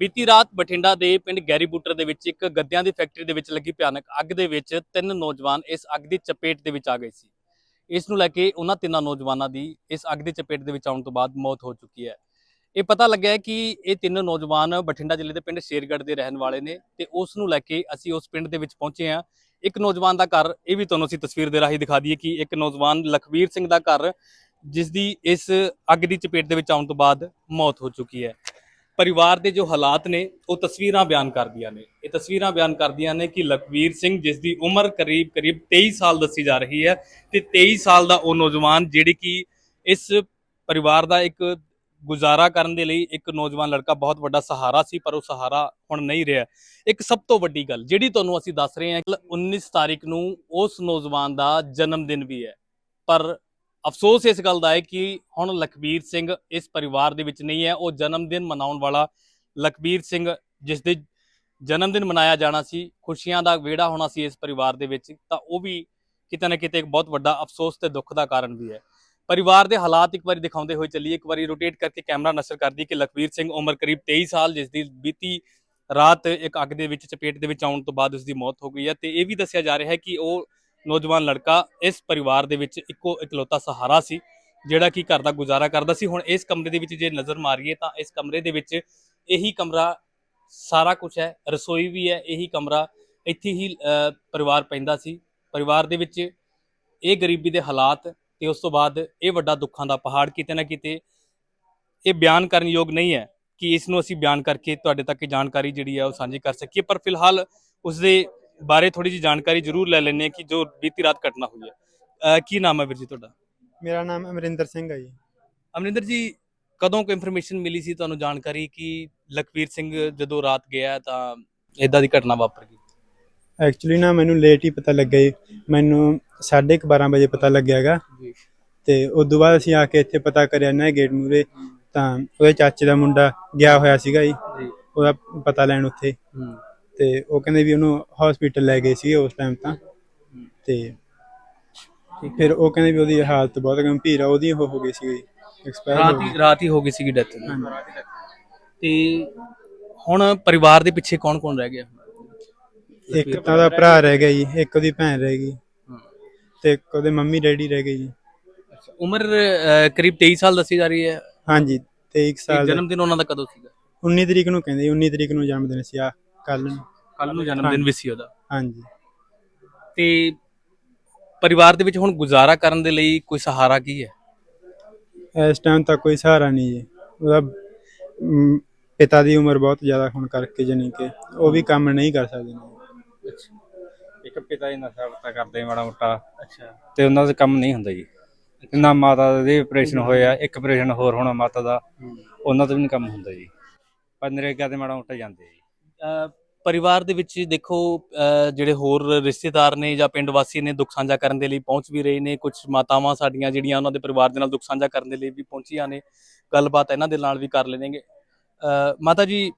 ਬੀਤੀ ਰਾਤ ਬਠਿੰਡਾ ਦੇ ਪਿੰਡ ਗੈਰੀਬੂਟਰ ਦੇ ਵਿੱਚ ਇੱਕ ਗੱਦਿਆਂ ਦੀ ਫੈਕਟਰੀ ਦੇ ਵਿੱਚ ਲੱਗੀ ਭਿਆਨਕ ਅੱਗ ਦੇ ਵਿੱਚ ਤਿੰਨ ਨੌਜਵਾਨ ਇਸ ਅੱਗ ਦੀ ਚਪੇਟ ਦੇ ਵਿੱਚ ਆ ਗਏ ਸੀ। ਇਸ ਨੂੰ ਲੈ ਕੇ ਉਹਨਾਂ ਤਿੰਨਾਂ ਨੌਜਵਾਨਾਂ ਦੀ ਇਸ ਅੱਗ ਦੀ ਚਪੇਟ ਦੇ ਵਿੱਚ ਆਉਣ ਤੋਂ ਬਾਅਦ ਮੌਤ ਹੋ ਚੁੱਕੀ ਹੈ। ਇਹ ਪਤਾ ਲੱਗਿਆ ਹੈ ਕਿ ਇਹ ਤਿੰਨ ਨੌਜਵਾਨ ਬਠਿੰਡਾ ਜ਼ਿਲ੍ਹੇ ਦੇ ਪਿੰਡ ਸ਼ੇਰਗੜ੍ਹ ਦੇ ਰਹਿਣ ਵਾਲੇ ਨੇ ਤੇ ਉਸ ਨੂੰ ਲੈ ਕੇ ਅਸੀਂ ਉਸ ਪਿੰਡ ਦੇ ਵਿੱਚ ਪਹੁੰਚੇ ਹਾਂ। ਇੱਕ ਨੌਜਵਾਨ ਦਾ ਘਰ, ਇਹ ਵੀ ਤੁਹਾਨੂੰ ਅਸੀਂ ਤਸਵੀਰ ਦੇ ਰਾਹੀਂ ਦਿਖਾ ਦਈਏ ਕਿ ਇੱਕ ਨੌਜਵਾਨ ਲਖਵੀਰ ਸਿੰਘ ਦਾ ਘਰ ਜਿਸ ਦੀ ਇਸ ਅੱਗ ਦੀ ਚਪੇਟ ਦੇ ਵਿੱਚ ਆਉਣ ਤੋਂ ਬਾਅਦ ਮੌਤ ਹੋ ਚੁੱਕੀ ਹੈ। ਪਰਿਵਾਰ ਦੇ ਜੋ ਹਾਲਾਤ ਨੇ, ਉਹ ਤਸਵੀਰਾਂ ਬਿਆਨ ਕਰਦੀਆਂ ਨੇ। ਇਹ ਤਸਵੀਰਾਂ ਬਿਆਨ ਕਰਦੀਆਂ ਨੇ ਕਿ ਲਖਵੀਰ ਸਿੰਘ, ਜਿਸ ਦੀ ਉਮਰ ਕਰੀਬ ਕਰੀਬ 23 ਸਾਲ ਦੱਸੀ ਜਾ ਰਹੀ ਹੈ ਤੇ 23 ਸਾਲ ਦਾ ਉਹ ਨੌਜਵਾਨ ਜਿਹੜੀ ਕਿ ਇਸ ਪਰਿਵਾਰ ਦਾ ਇੱਕ ਗੁਜ਼ਾਰਾ ਕਰਨ ਦੇ ਲਈ ਇੱਕ ਨੌਜਵਾਨ ਲੜਕਾ ਬਹੁਤ ਵੱਡਾ ਸਹਾਰਾ ਸੀ, ਪਰ ਉਹ ਸਹਾਰਾ ਹੁਣ ਨਹੀਂ ਰਿਹਾ। ਇੱਕ ਸਭ ਤੋਂ ਵੱਡੀ ਗੱਲ, ਜਿਹੜੀ ਤੁਹਾਨੂੰ ਅਸੀਂ ਦੱਸ ਰਹੇ ਹਾਂ ਕਿ 19 ਤਾਰੀਖ ਨੂੰ ਉਸ ਨੌਜਵਾਨ ਦਾ ਜਨਮ ਦਿਨ ਵੀ ਹੈ। ਪਰ ਅਫਸੋਸ ਇਸ ਗੱਲ ਦਾ ਹੈ ਕਿ ਹੁਣ ਲਖਬੀਰ ਸਿੰਘ ਇਸ ਪਰਿਵਾਰ ਦੇ ਵਿੱਚ ਨਹੀਂ ਹੈ। ਉਹ ਜਨਮ ਦਿਨ ਮਨਾਉਣ ਵਾਲਾ ਲਖਬੀਰ ਸਿੰਘ, ਜਿਸ ਦੇ ਜਨਮ ਦਿਨ ਮਨਾਇਆ ਜਾਣਾ ਸੀ, ਖੁਸ਼ੀਆਂ ਦਾ ਵਿਹੜਾ ਹੋਣਾ ਸੀ ਇਸ ਪਰਿਵਾਰ ਦੇ ਵਿੱਚ, ਤਾਂ ਉਹ ਵੀ ਕਿਤੇ ਨਾ ਕਿਤੇ ਇੱਕ ਬਹੁਤ ਵੱਡਾ ਅਫਸੋਸ ਤੇ ਦੁੱਖ ਦਾ ਕਾਰਨ ਵੀ ਹੈ। ਪਰਿਵਾਰ ਦੇ ਹਾਲਾਤ ਇੱਕ ਵਾਰੀ ਦਿਖਾਉਂਦੇ ਹੋਏ ਚੱਲੀਏ, ਇੱਕ ਵਾਰੀ ਰੋਟੇਟ ਕਰਕੇ ਕੈਮਰਾ ਨਸ਼ਰ ਕਰਦੀ ਕਿ ਲਖਬੀਰ ਸਿੰਘ ਉਮਰ ਕਰੀਬ 23 ਸਾਲ, ਜਿਸ ਦੀ ਬੀਤੀ ਰਾਤ ਇੱਕ ਅੱਗ ਦੇ ਵਿੱਚ, ਚਪੇਟ ਦੇ ਵਿੱਚ ਆਉਣ ਤੋਂ ਬਾਅਦ ਉਸ ਦੀ ਮੌਤ ਹੋ ਗਈ ਹੈ। ਤੇ ਇਹ ਵੀ ਦੱਸਿਆ ਜਾ ਰਿਹਾ ਹੈ ਕਿ ਉਹ ਨੌਜਵਾਨ ਲੜਕਾ ਇਸ ਪਰਿਵਾਰ ਦੇ ਵਿੱਚ ਇੱਕੋ ਇਕਲੌਤਾ ਸਹਾਰਾ ਸੀ, ਜਿਹੜਾ ਕਿ ਘਰ ਦਾ ਗੁਜ਼ਾਰਾ ਕਰਦਾ ਸੀ। ਹੁਣ ਇਸ ਕਮਰੇ ਦੇ ਵਿੱਚ ਜੇ ਨਜ਼ਰ ਮਾਰੀਏ ਤਾਂ ਇਸ ਕਮਰੇ ਦੇ ਵਿੱਚ ਇਹੀ ਕਮਰਾ ਸਾਰਾ ਕੁਝ ਹੈ, ਰਸੋਈ ਵੀ ਹੈ, ਇਹੀ ਕਮਰਾ ਇੱਥੇ ਹੀ ਪਰਿਵਾਰ ਪੈਂਦਾ ਸੀ। ਪਰਿਵਾਰ ਦੇ ਵਿੱਚ ਇਹ ਗਰੀਬੀ ਦੇ ਹਾਲਾਤ ਤੇ ਉਸ ਤੋਂ ਬਾਅਦ ਇਹ ਵੱਡਾ ਦੁੱਖਾਂ ਦਾ ਪਹਾੜ ਕਿਤੇ ਨਾ ਕਿਤੇ ਇਹ ਬਿਆਨ ਕਰਨ ਯੋਗ ਨਹੀਂ ਹੈ ਕਿ ਇਸ ਨੂੰ ਅਸੀਂ ਬਿਆਨ ਕਰਕੇ ਤੁਹਾਡੇ ਤੱਕ ਜਾਣਕਾਰੀ ਜਿਹੜੀ ਹੈ ਉਹ ਸਾਂਝੀ ਕਰ ਸਕੀਏ। ਪਰ ਫਿਲਹਾਲ ਉਸ ਦੇ ਬਾਰੇ ਥੋੜੀ ਜਿਹੀ ਜਾਣਕਾਰੀ ਜ਼ਰੂਰ ਲੈ ਹਾਂ ਕਿ ਜੋ ਬੀਤੀ ਰਾਤ ਘਟਨਾ ਹੋਈ ਹੈ। ਕੀ ਨਾਮ ਹੈ ਵੀਰ ਜੀ ਤੁਹਾਡਾ? ਮੇਰਾ ਨਾਮ ਅਮਰਿੰਦਰ ਸਿੰਘ ਹੈ ਜੀ। ਅਮਰਿੰਦਰ ਜੀ ਕਦੋਂ ਕੋ ਇਨਫੋਰਮੇਸ਼ਨ ਮਿਲੀ ਸੀ ਤੁਹਾਨੂੰ ਜਾਣਕਾਰੀ ਕਿ ਲਖਵੀਰ ਸਿੰਘ ਜਦੋਂ ਰਾਤ ਗਿਆ ਤਾਂ ਇਦਾਂ ਦੀ ਘਟਨਾ ਵਾਪਰ ਗਈ? ਐਕਚੁਅਲੀ ਨਾ ਮੈਨੂੰ ਲੇਟ ਹੀ ਪਤਾ ਲੱਗਾ ਜੀ। ਮੈਨੂੰ 12:30 ਵਜੇ ਪਤਾ ਲੱਗਿਆਗਾ ਜੀ। ਤੇ ਉਸ ਤੋਂ ਬਾਅਦ ਅਸੀਂ ਆ ਕੇ ਇੱਥੇ ਪਤਾ ਕਰਿਆ ਨਾ ਗੇਟ ਮੂਰੇ ਤਾਂ ਉਹਦੇ ਚਾਚੇ ਦਾ ਮੁੰਡਾ ਗਿਆ ਹੋਇਆ ਸੀਗਾ ਜੀ। ਜੀ। ਉਹਦਾ ਪਤਾ ਲੈਣ ਉੱਥੇ। ਤੇ ਉਹ ਕਹਿੰਦੇ ਵੀ ਉਹਨੂੰ ਹਸਪੀਟਲ ਲੈ ਗਏ ਸੀ ਉਸ ਟਾਈਮ ਤਾਂ। ਤੇ ਫਿਰ ਉਹ ਕਹਿੰਦੇ ਵੀ ਉਹਦੀ ਹਾਲਤ ਬਹੁਤ ਗੰਭੀਰ ਆ ਉਹਦੀ ਉਹ ਹੋ ਗਈ ਸੀ ਐਕਸਪਾਇਰ ਰਾਤ ਹੀ ਰਾਤ ਹੀ ਹੋ ਗਈ ਸੀਗੀ ਡੈਥ। ਤੇ ਹੁਣ ਪਰਿਵਾਰ ਦੇ ਪਿੱਛੇ ਕੌਣ ਕੌਣ ਰਹਿ ਗਿਆ? ਇੱਕ ਤਾਂ ਉਹਦਾ ਭਰਾ ਰਹਿ ਗਿਆ ਜੀ ਇੱਕ ਉਹਦੀ ਭੈਣ ਰਹਿ ਗਈ। ਤੇ ਇੱਕ ਉਹਦੇ ਮੰਮੀ ਡੈਡੀ ਰਹਿ ਗਏ ਜੀ। ਉਮਰ ਕਰੀਬ 23 ਸਾਲ ਦੱਸੀ ਜਾ ਰਹੀ ਹੈ। ਹਾਂਜੀ 23 ਸਾਲ ਦਾ। ਜਨਮ ਦਿਨ ਉਹਨਾਂ ਦਾ ਕਦੋਂ ਸੀਗਾ? 19 ਤਰੀਕ ਨੂੰ ਕਹਿੰਦੇ 19 ਤਰੀਕ ਨੂੰ ਜਨਮ ਦਿਨ ਸੀ ਆ ਕੱਲ ਨੂੰ। ਕੱਲ ਨੂੰ ਜਨਮ ਦਿਨ ਵੀ ਸੀ ਉਹਦਾ। ਹਾਂਜੀ। ਤੇ ਪਰਿਵਾਰ ਦੇ ਵਿੱਚ ਹੁਣ ਗੁਜ਼ਾਰਾ ਕਰਨ ਦੇ ਲਈ ਕੋਈ ਸਹਾਰਾ ਕੀ ਹੈ? ਇਸ ਟਾਈਮ ਤਾਂ ਕੋਈ ਸਹਾਰਾ ਨਹੀਂ ਜੀ। ਉਹਦਾ ਪਿਤਾ ਦੀ ਉਮਰ ਬਹੁਤ ਜ਼ਿਆਦਾ ਹੋਣ ਕਰਕੇ ਜਾਣੀ ਕਿ ਉਹ ਵੀ ਕੰਮ ਨਹੀਂ ਕਰ ਸਕਦੇ ਨੇ। ਇੱਕ ਪਿਤਾ ਜੀ ਨਸ਼ਾ ਪਤਾ ਕਰਦੇ ਮਾੜਾ ਮੋਟਾ। ਅੱਛਾ। ਤੇ ਉਹਨਾਂ ਦਾ ਕੰਮ ਨਹੀਂ ਹੁੰਦਾ ਜੀ। ਨਾ ਮਾਤਾ ਦੇ ਆਪਰੇਸ਼ਨ ਹੋਇਆ ਇੱਕ ਆਪਰੇਸ਼ਨ ਹੋਰ ਹੋਣਾ ਮਾਤਾ ਦਾ। ਉਹਨਾਂ ਤੋਂ ਵੀ ਨਹੀਂ ਕੰਮ ਹੁੰਦਾ ਜੀ। ਪਰ ਨਰੇਗਾ ਤੇ ਮਾੜਾ ਮੋਟਾ ਜਾਂਦੇ ਜੀ। ਪਰਿਵਾਰ ਦੇ ਵਿੱਚ ਦੇਖੋ ਜਿਹੜੇ ਹੋਰ ਰਿਸ਼ਤੇਦਾਰ ਨੇ ਜਾਂ ਪਿੰਡ ਵਾਸੀ ਨੇ ਦੁੱਖ ਸਾਂਝਾ ਕਰਨ ਦੇ ਲਈ ਪਹੁੰਚ ਵੀ ਰਹੇ ਨੇ ਕੁਝ ਮਾਤਾਵਾਂ ਸਾਡੀਆਂ ਜਿਹੜੀਆਂ ਉਹਨਾਂ ਦੇ ਪਰਿਵਾਰ ਦੇ ਨਾਲ ਦੁੱਖ ਸਾਂਝਾ ਕਰਨ ਦੇ ਲਈ ਵੀ ਪਹੁੰਚੀਆਂ ਨੇ, ਗੱਲਬਾਤ ਇਹਨਾਂ ਦੇ ਨਾਲ ਵੀ ਕਰ ਲੈਣਗੇ। ਮਾਤਾ ਜੀ,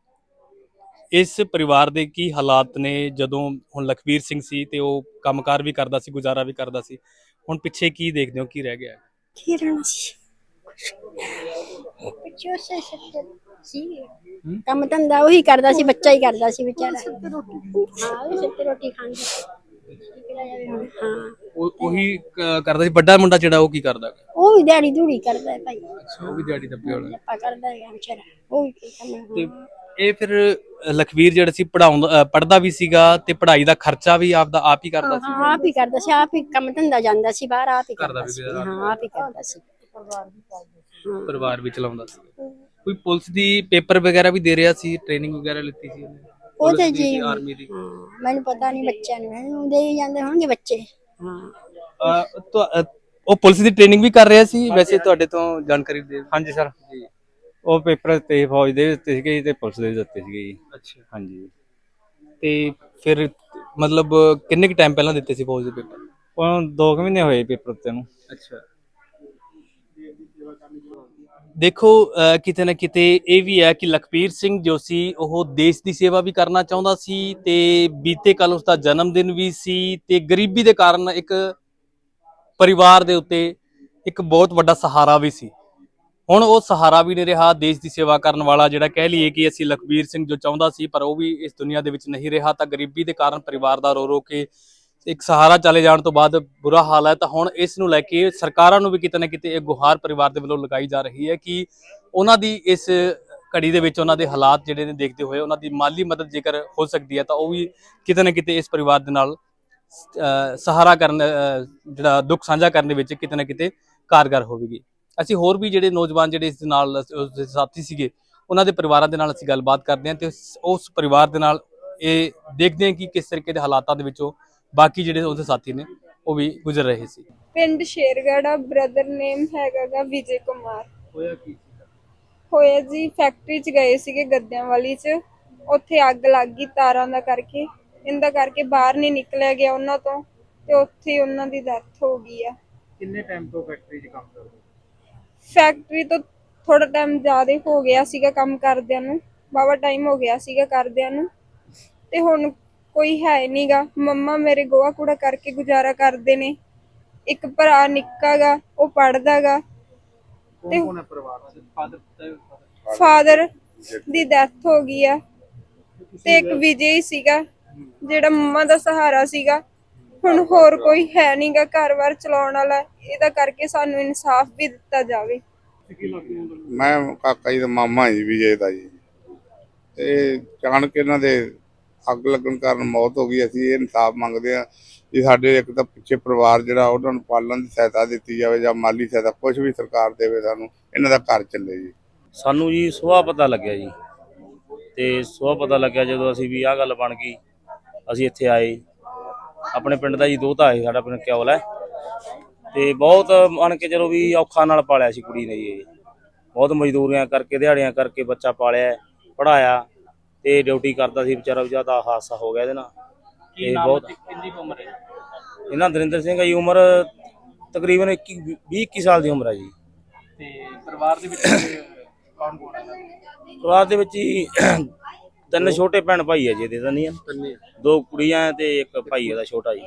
ਇਸ ਪਰਿਵਾਰ ਦੇ ਕੀ ਹਾਲਾਤ ਨੇ? ਜਦੋਂ ਹੁਣ ਲਖਵੀਰ ਸਿੰਘ ਸੀ ਤੇ ਉਹ ਕੰਮਕਾਰ ਵੀ ਕਰਦਾ ਸੀ, ਗੁਜ਼ਾਰਾ ਵੀ ਕਰਦਾ ਸੀ, ਹੁਣ ਪਿੱਛੇ ਕੀ ਦੇਖਦੇ ਹੋ, ਕੀ ਰਹਿ ਗਿਆ? ਕੀ ਰਹਿਣਾ ਸੀ? ਸੱਤੇ ਸੀ। ਕੰਮ ਧੰਦਾ ਉਹੀ ਕਰਦਾ ਸੀ ਬੱਚਾ ਹੀ ਕਰਦਾ ਸੀ ਵਿਚਾਰਾ। ਹਾਂ ਉਹ ਸਿੱਤੇ ਰੋਟੀ ਖਾਂਦਾ ਹਾਂ। ਉਹ ਉਹੀ ਕ- ਕਰਦਾ ਸੀ ਵੱਡਾ ਮੁੰਡਾ ਜਿਹੜਾ ਉਹ ਕੀ ਕਰਦਾ? ਉਹ ਵੀ ਦਿਹਾੜੀ ਧੂੜੀ ਕਰਦਾ ਹੈ ਭਾਈ। ਉਹ ਵੀ ਦਿਹਾੜੀ ਦੱਪੇ ਵਾਲਾ ਲੱਪਾ ਕਰਦਾ ਹੈ ਵਿਚਾਰਾ ਉਹ ਵੀ ਕੀ ਕੰਮ ਤੇ ਇਹ ਫਿਰ ਅ, ਲਖਵੀਰ ਜਿਹੜਾ ਸੀ ਪੜਾਉਂਦਾ ਪੜਦਾ ਵੀ ਸੀਗਾ ਤੇ ਪੜ੍ਹਾਈ ਦਾ ਖਰਚਾ ਵੀ ਆਪਦਾ ਆਪ ਹੀ ਕਰਦਾ ਸੀ? ਹਾਂ ਆਪ ਹੀ ਕਰਦਾ ਸੀ ਆਪ ਹੀ ਕੰਮ ਧੰਦਾ ਜਾਂਦਾ ਸੀ ਬਾਹਰ ਆਪ ਹੀ ਕਰਦਾ ਸੀ। ਹਾਂ ਆਪ ਹੀ ਕਰਦਾ ਸੀ। ਪਰਿਵਾਰ ਵੀ ਚਲਾਉਂਦਾ ਸੀ। ਕੋਈ ਪੁਲਿਸ ਦੀ ਪੇਪਰ ਵਗੈਰਾ ਵੀ ਦੇ ਰਿਹਾ ਸੀ ਟ੍ਰੇਨਿੰਗ ਵਗੈਰਾ ਲਿੱਤੀ ਸੀ ਉਹਨੇ? ਉਹ ਤੇ ਪੁਲਿਸ ਦੀ ਜੀ ਆਰਮੀ ਦੀ? ਹਾਂ। ਮੈਨੂੰ ਪਤਾ ਨਹੀਂ ਬੱਚਿਆਂ ਨੂੰ ਮੈਨੂੰ ਦੇ ਹੀ ਜਾਂਦੇ ਹੋਣਗੇ ਬੱਚੇ। ਹਾਂ। ਅ, ਤੁਹਾ- ਅ, ਉਹ ਪੁਲਿਸ ਦੀ ਟ੍ਰੇਨਿੰਗ ਵੀ ਕਰ ਰਿਹਾ ਸੀ ਵੈਸੇ ਤੁਹਾਡੇ ਤੋਂ ਜਾਣਕਾਰੀ ਦੇ ਹਾਂਜੀ ਸਰ। ਜੀ। ਉਹ ਪੇਪਰ ਸੀ, ਫੌਜ ਦੇ ਵੀ ਦਿੱਤੇ ਸੀਗੇ ਜੀ ਤੇ ਪੁਲਿਸ ਦੇ ਵੀ ਦਿੱਤੇ ਸੀਗੇ ਜੀ। ਅੱਛਾ। ਹਾਂਜੀ। ਤੇ ਫਿਰ ਮਤਲਬ ਕਿੰਨੇ ਕੁ ਟਾਈਮ ਪਹਿਲਾਂ ਦਿੱਤੇ ਸੀ ਫੌਜ ਦੇ ਪੇਪਰ? ਉਹਨੂੰ 2 ਮਹੀਨੇ ਹੋਏ ਪੇਪਰ ਦਿੱਤੇ ਨੂੰ। ਅੱਛਾ। ਦੇਖੋ ਕਿਤੇ ਨਾ ਕਿਤੇ ਇਹ ਵੀ ਹੈ ਕਿ ਲਖਬੀਰ ਸਿੰਘ ਜੋ ਸੀ ਉਹ ਦੇਸ਼ ਦੀ ਸੇਵਾ ਵੀ ਕਰਨਾ ਚਾਹੁੰਦਾ ਸੀ ਤੇ ਬੀਤੇ ਕੱਲ ਉਸ ਦਾ ਜਨਮ ਦਿਨ ਵੀ ਸੀ ਤੇ ਗਰੀਬੀ ਦੇ ਕਾਰਨ ਇੱਕ ਪਰਿਵਾਰ ਦੇ ਉੱਤੇ ਇੱਕ ਬਹੁਤ ਵੱਡਾ ਸਹਾਰਾ ਵੀ ਸੀ। ਹੁਣ ਉਹ ਸਹਾਰਾ ਵੀ ਨਹੀਂ ਰਿਹਾ ਦੇਸ਼ ਦੀ ਸੇਵਾ ਕਰਨ ਵਾਲਾ ਜਿਹੜਾ ਕਹਿ ਲਈਏ ਕਿ ਅਸੀਂ ਲਖਬੀਰ ਸਿੰਘ ਜੋ ਚਾਹੁੰਦਾ ਸੀ ਪਰ ਉਹ ਵੀ ਇਸ ਦੁਨੀਆ ਦੇ ਵਿੱਚ ਨਹੀਂ ਰਿਹਾ ਤਾਂ ਗਰੀਬੀ ਦੇ ਕਾਰਨ ਪਰਿਵਾਰ ਦਾ ਰੋ ਰੋ ਕੇ ਇੱਕ ਸਹਾਰਾ ਚਲੇ ਜਾਣ ਤੋਂ ਬਾਅਦ ਬੁਰਾ ਹਾਲ ਹੈ, ਤਾਂ ਹੁਣ ਇਸ ਨੂੰ ਲੈ ਕੇ ਸਰਕਾਰਾਂ ਨੂੰ ਵੀ ਕਿਤੇ ਨਾ ਕਿਤੇ ਇਹ ਗੁਹਾਰ ਪਰਿਵਾਰ ਦੇ ਵੱਲੋਂ ਲਗਾਈ ਜਾ ਰਹੀ ਹੈ ਕਿ ਉਹਨਾਂ ਦੀ ਇਸ ਘੜੀ ਦੇ ਵਿੱਚ ਉਹਨਾਂ ਦੇ ਹਾਲਾਤ ਜਿਹੜੇ ਨੇ ਦੇਖਦੇ ਹੋਏ ਉਹਨਾਂ ਦੀ ਮਾਲੀ ਮਦਦ ਜੇਕਰ ਹੋ ਸਕਦੀ ਹੈ, ਤਾਂ ਉਹ ਵੀ ਕਿਤੇ ਨਾ ਕਿਤੇ ਇਸ ਪਰਿਵਾਰ ਦੇ ਨਾਲ ਸਹਾਰਾ ਕਰਨ ਜਿਹੜਾ ਦੁੱਖ ਸਾਂਝਾ ਕਰਨ ਦੇ ਵਿੱਚ ਕਿਤੇ ਨਾ ਕਿਤੇ ਕਾਰਗਰ ਹੋਵੇਗੀ। ਅਸੀਂ ਹੋਰ ਵੀ ਜਿਹੜੇ ਨੌਜਵਾਨ ਜਿਹੜੇ ਇਸ ਦੇ ਨਾਲ, ਉਸ ਦੇ ਸਾਥੀ ਸੀਗੇ, ਉਹਨਾਂ ਦੇ ਪਰਿਵਾਰਾਂ ਦੇ ਨਾਲ ਅਸੀਂ ਗੱਲਬਾਤ ਕਰਦੇ ਹਾਂ ਤੇ ਉਸ- ਉਸ ਪਰਿਵਾਰ ਦੇ ਨਾਲ ਇਹ ਦੇਖਦੇ ਹਾਂ ਕਿ ਕਿਸ ਤਰੀਕੇ ਦੇ ਹਾਲਾਤਾਂ ਦੇ ਵਿੱਚੋਂ ਬਾਕੀ ਜਿਹੜੇ ਉਹਦੇ ਸਾਥੀ ਨੇ ਉਹ ਵੀ ਗੁਜ਼ਰ ਰਹੇ ਸੀ। ਪਿੰਡ ਸ਼ੇਰਗੜਾ ਬ੍ਰਦਰ ਨੇਮ ਹੈਗਾਗਾ ਵਿਜੇ ਕੁਮਾਰ। ਹੋਇਆ ਕੀ ਹੋਇਆ ਜੀ ਫੈਕਟਰੀ 'ਚ ਗਏ ਸੀਗੇ ਗੱਦਿਆਂ ਵਾਲੀ 'ਚ। ਉੱਥੇ ਅੱਗ ਲੱਗ ਗਈ ਤਾਰਾਂ ਦਾ ਕਰਕੇ। ਇਹਦਾ ਕਰਕੇ ਬਾਹਰ ਨਹੀਂ ਨਿਕਲਿਆ ਗਿਆ ਉਹਨਾਂ ਤੋਂ ਤੇ ਉੱਥੇ ਹੀ ਉਹਨਾਂ ਦੀ ਡੈਥ ਹੋ ਗਈ ਆ। ਕਿੰਨੇ ਟਾਈਮ ਤੋਂ ਫੈਕਟਰੀ 'ਚ ਕੰਮ ਕਰਦੇ? ਫੈਕਟਰੀ ਤੋਂ ਥੋੜਾ ਟਾਈਮ ਜ਼ਿਆਦਾ ਹੋ ਗਿਆ ਸੀਗਾ ਕੰਮ ਕਰਦਿਆਂ ਨੂੰ। ਬਾਵਾ ਟਾਈਮ ਹੋ ਗਿਆ ਸੀਗਾ ਕਰਦਿਆਂ ਨੂੰ। ਤੇ ਹੁਣ ਕੋਈ ਹੈ ਨਹੀਂਗਾ ਮੰਮਾ ਮੇਰੇ ਗੋਹਾ ਕੂੜਾ ਕਰਕੇ ਗੁਜ਼ਾਰਾ ਕਰਦੇ ਨੇ। ਇੱਕ ਭਰਾ ਨਿੱਕਾਗਾ ਉਹ ਪੜਦਾਗਾ ਤੇ ਕੌਣ ਹੈ ਪਰਿਵਾਰ 'ਚ ਫਾਦਰ ਫਾਦਰ ਦੀ ਡੈਥ ਹੋ ਗਈ ਆ। ਤੇ ਇੱਕ ਵਿਜੇ ਹੀ ਸੀਗਾ ਜਿਹੜਾ ਮੰਮਾ ਦਾ ਸਹਾਰਾ ਸੀਗਾ। ਹੁਣ ਹੋਰ ਕੋਈ ਹੈ ਨਹੀਂਗਾ ਘਰ-ਬਾਰ ਚਲਾਉਣ ਵਾਲਾ। ਇਹਦਾ ਕਰਕੇ ਸਾਨੂੰ ਇਨਸਾਫ ਵੀ ਦਿੱਤਾ ਜਾਵੇ। ਮੈਂ ਕਾਕਾ ਜੀ ਦਾ ਮਾਮਾ ਜੀ ਵਿਜੇ ਦਾ ਜੀ। ਤੇ ਅਚਾਨਕ ਇਹਨਾਂ ਦੇ ਅੱਗ ਲੱਗਣ ਕਾਰਨ ਮੌਤ ਹੋ ਗਈ। ਅਸੀਂ ਇਹ ਇਨਸਾਫ ਮੰਗਦੇ ਆ ਕਿ ਸਾਡੇ ਇੱਕ ਤਾਂ ਪਿੱਛੇ ਪਰਿਵਾਰ ਜਿਹੜਾ ਉਹਨਾਂ ਨੂੰ ਪਾਲਣ ਦੀ ਸਹਾਇਤਾ ਦਿੱਤੀ ਜਾਵੇ ਜਾਂ ਮਾਲੀ ਸਹਾਇਤਾ ਕੁਝ ਵੀ ਸਰਕਾਰ ਦੇਵੇ ਸਾਨੂੰ, ਇਹਨਾਂ ਦਾ ਘਰ ਚੱਲੇ ਜੀ। ਸਾਨੂੰ ਜੀ ਸੁਬਾਹ ਪਤਾ ਲੱਗਿਆ ਜੀ। ਤੇ ਸੁਬਾਹ ਪਤਾ ਲੱਗਿਆ ਜਦੋਂ ਅਸੀਂ ਵੀ ਆਹ ਗੱਲ ਬਣ ਗਈ, ਅਸੀਂ ਇੱਥੇ ਆਏ। ਆਪਣੇ ਪਿੰਡ ਦਾ ਜੀ ਦੋਤਾ ਹੈ ਸਾਡਾ, ਪਿੰਡ ਕਿਉਲ ਹੈ। ਤੇ ਬਹੁਤ ਮੰਨ ਕੇ ਚਲੋ ਵੀ ਔਖਾ ਨਾਲ ਪਾਲਿਆ ਸੀ ਕੁੜੀ ਨੇ ਜੀ ਬਹੁਤ ਮਜ਼ਦੂਰੀਆਂ ਕਰਕੇ, ਦਿਹਾੜੀਆਂ ਕਰਕੇ ਬੱਚਾ ਪਾਲਿਆ ਪੜਾਇਆ ਤੇ ਡਿਊਟੀ ਕਰਦਾ ਸੀ ਵਿਚਾਰਾ ਜ਼ਿਆਦਾ ਹਾਦਸਾ ਹੋ ਗਿਆ ਇਹਦੇ ਨਾਲ। ਕੀ ਇਹ ਨਾਮ ਬਹੁਤ ਤੇ ਕਿੰਨੀ ਕੁ ਉਮਰ ਹੈ? ਇਹਨਾਂ ਨਰਿੰਦਰ ਸਿੰਘ ਜੀ ਉਮਰ ਤਕਰੀਬਨ 21 20 21 ਸਾਲ ਦੀ ਉਮਰ ਹੈ ਜੀ। ਤੇ ਪਰਿਵਾਰ ਦੇ ਵਿੱਚ ਕੌਣ ਕੌਣ ਹੈ? ਪਰਿਵਾਰ ਦੇ ਵਿੱਚ ਹੀ ਤਿੰਨ ਛੋਟੇ ਭੈਣ ਭਾਈ ਹੈ ਜੀ ਇਹਦੇ ਤਾਂ ਨਹੀਂ ਆ। ਦੋ ਕੁੜੀਆਂ ਤੇ ਇੱਕ ਭਾਈ ਇਹਦਾ ਛੋਟਾ ਜੀ।